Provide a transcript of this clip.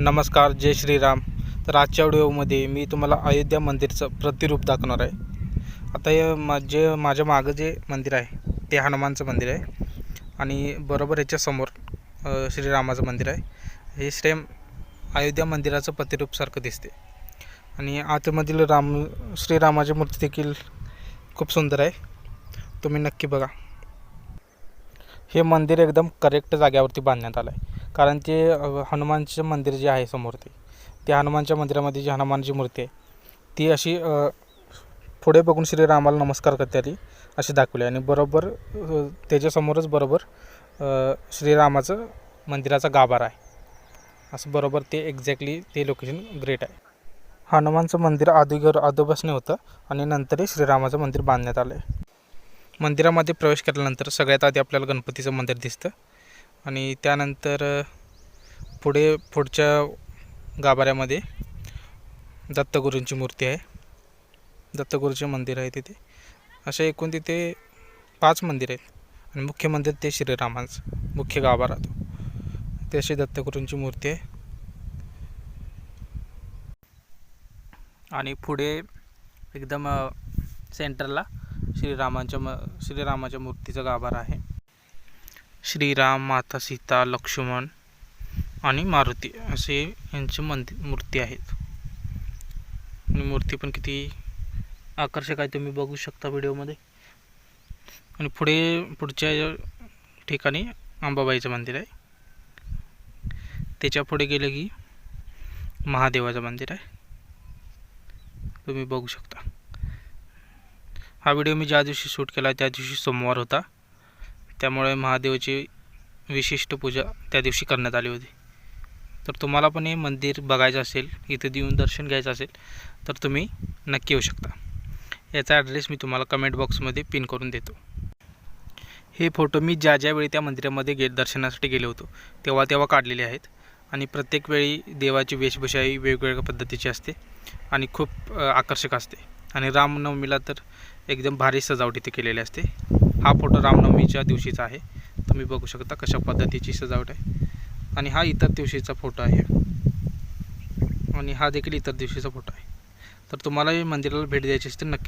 नमस्कार जय श्रीराम. तर आजच्या व्हिडिओमध्ये मी तुम्हाला अयोध्या मंदिरचं प्रतिरूप दाखवणार आहे. आता हे मा जे माझ्या मागं जे मंदिर आहे ते हनुमानचं मंदिर आहे. आणि बरोबर ह्याच्यासमोर श्रीरामाचं मंदिर आहे. हे सेम अयोध्या मंदिराचं प्रतिरूपसारखं दिसते. आणि आतमधील राम श्रीरामाची मूर्ती देखील खूप सुंदर आहे. तुम्ही नक्की बघा. हे मंदिर एकदम करेक्ट जाग्यावरती बांधण्यात आलं आहे कारण ते हनुमानचं मंदिर जे आहे समोर ते त्या हनुमानच्या मंदिरामध्ये जी हनुमानची मूर्ती आहे ती अशी पुढे बघून श्रीरामाला नमस्कार करते आली अशी दाखवली आणि बरोबर त्याच्यासमोरच बरोबर श्रीरामाचं मंदिराचा गाभार आहे. असं बरोबर ते एक्झॅक्टली ते लोकेशन ग्रेट आहे. हनुमानचं मंदिर अगोदर अधोबसने होतं आणि नंतरही श्रीरामाचं मंदिर बांधण्यात आलं आहे मंदिरामध्ये प्रवेश केल्यानंतर सगळ्यात आधी आपल्याला गणपतीचं मंदिर दिसतं. आणि त्यानंतर पुढे पुढच्या गाभाऱ्यामध्ये दत्तगुरूंची मूर्ती आहे. दत्तगुरूचे मंदिर आहे तिथे. असे एकूण तिथे पाच मंदिर आहेत. आणि मुख्य मंदिर ते श्रीरामांचं मुख्य गाभारा तो. ते अशी दत्तगुरूंची मूर्ती आहे. आणि पुढे एकदम सेंटरला श्रीरामांच्या म श्रीरामाच्या मूर्तीचा गाभारा आहे. श्रीराम माता सीता लक्ष्मण आणि मारुती असे यांचे मंदिर मूर्ती आहेत. आणि मूर्ती पण किती आकर्षक आहे तुम्ही बघू शकता व्हिडिओमध्ये. आणि पुढे पुढच्या ठिकाणी अंबाबाईचं मंदिर आहे. त्याच्या पुढे गेलं की महादेवाचं मंदिर आहे. तुम्ही बघू शकता. हा व्हिडिओ मी ज्या दिवशी शूट केला त्या दिवशी सोमवार होता. त्यामुळे महादेवाची विशिष्ट पूजा त्या दिवशी करण्यात आली होती. तर तुम्हाला पण हे मंदिर बघायचं असेल इथं देऊन दर्शन घ्यायचं असेल तर तुम्ही नक्की येऊ शकता. याचा ॲड्रेस मी तुम्हाला कमेंट बॉक्समध्ये पिन करून देतो. हे फोटो मी ज्या ज्यावेळी त्या मंदिरामध्ये गे दर्शनासाठी गेलो होतो तेव्हा तेव्हा काढलेले आहेत. आणि प्रत्येक वेळी देवाची वेशभूषा ही वेगवेगळ्या पद्धतीची असते आणि खूप आकर्षक असते. आणि रामनवमीला तर एकदम भारी सजावट इथे केलेली असते. हा फोटो रामनवमीच्या दिवशीचा आहे. तुम्ही बघू शकता कशा पद्धतीची सजावट आहे. आणि हा इतर दिवशीचा फोटो आहे. आणि हा देखील इतर दिवशीचा फोटो आहे. तर तुम्हाला मंदिराला भेट द्यायची असेल तर नक्की